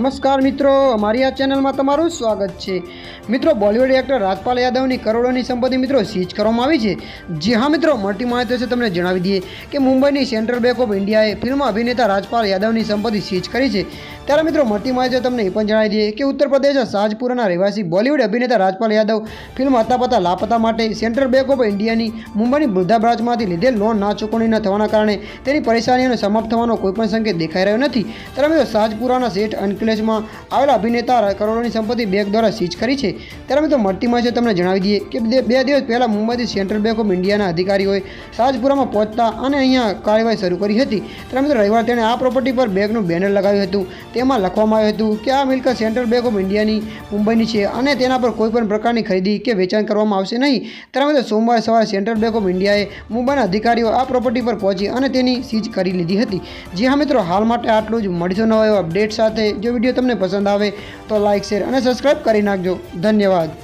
નમસ્કાર મિત્રો, અમારી આ ચેનલમાં તમારું સ્વાગત છે. મિત્રો, બોલિવૂડ એક્ટર રાજપાલ યાદવની કરોડોની સંપત્તિ મિત્રો સીઝ કરવામાં આવી છે. જી હા મિત્રો, મળતી માહિતી છે તમને જણાવી દઈએ કે મુંબઈની સેન્ટ્રલ બેંક ઓફ ઇન્ડિયાએ ફિલ્મ અભિનેતા રાજપાલ યાદવની સંપત્તિ સીઝ કરી છે. ત્યારે મિત્રો મટી માહિતી તમને એ પણ જણાવી દઈએ કે ઉત્તર પ્રદેશના શાહજપુરના રહેવાસી બોલિવૂડ અભિનેતા રાજપાલ યાદવ ફિલ્મ અતાપતા લાપતા માટે સેન્ટ્રલ બેંક ઓફ ઇન્ડિયાની મુંબઈની વૃદ્ધા બ્રાન્ચમાંથી લીધેલ લોન ના ચૂકવણી ન થવાના કારણે તેની પરેશાનીઓને સમાપ્ત થવાનો કોઈપણ સંકેત દેખાઈ રહ્યો નથી. ત્યારે મિત્રો શાહજપુરાના શેઠ અનકલેશમાં આવેલા અભિનેતા કરોડોની સંપત્તિ બેંક દ્વારા સીઝ કરી છે. ત્યારે મિત્રો મટી માહિતી તમને જણાવી દઈએ કે બે દિવસ પહેલાં મુંબઈથી સેન્ટ્રલ બેંક ઓફ ઇન્ડિયાના અધિકારીઓએ શાહજપુરામાં પહોંચતા અને અહીંયા કાર્યવાહી શરૂ કરી હતી. ત્યારે મિત્રો, રવિવાર તેણે આ પ્રોપર્ટી પર બેંકનું બેનર લગાવ્યું હતું. તેમાં લખવામાં આવ્યું હતું કે આ મિલકત સેન્ટ્રલ બેંક ઓફ ઇન્ડિયાની મુંબઈની છે અને તેના પર કોઈપણ પ્રકારની ખરીદી કે વેચાણ કરવામાં આવશે નહીં. ત્યારે મિત્રો સોમવારે સવારે સેન્ટ્રલ બેંક ઓફ ઇન્ડિયાએ મુંબઈના અધિકારીઓ આ પ્રોપર્ટી પર પહોંચી અને તેની સીઝ કરી લીધી હતી. જી હા મિત્રો, હાલ માટે આટલું જ. મળીશું નવા એવા અપડેટ સાથે. જો વીડિયો તમને પસંદ આવે તો લાઇક શેર અને સબસ્ક્રાઈબ કરી નાખજો. ધન્યવાદ.